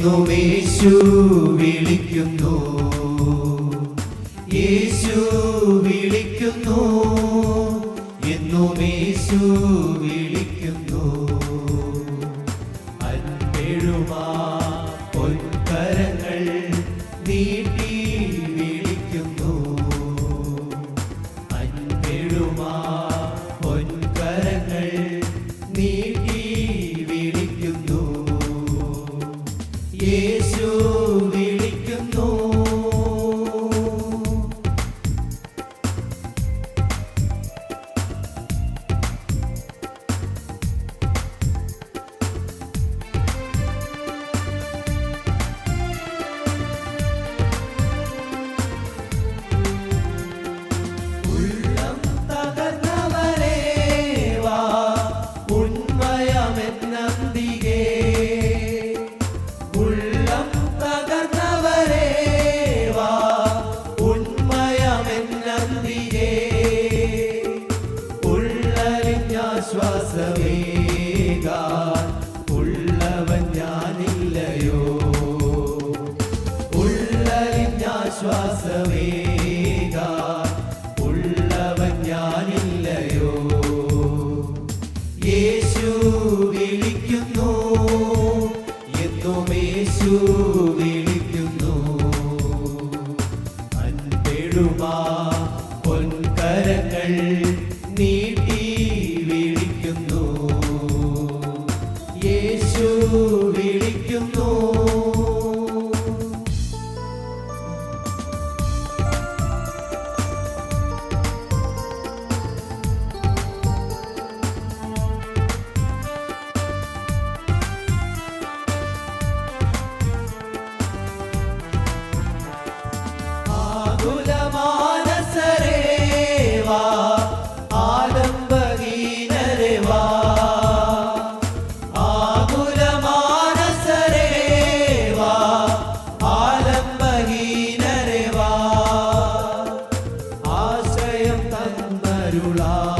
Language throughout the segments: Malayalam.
എന്നും യേശു വിളിക്കുന്നു. യേശു വിളിക്കുന്നു. എന്നും യേശു വിളിക്കുന്നു യേശു. ൂവിളി അരുളാ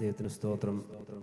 ദൈവത്തിന് സ്തോത്രം സ്തോത്രം.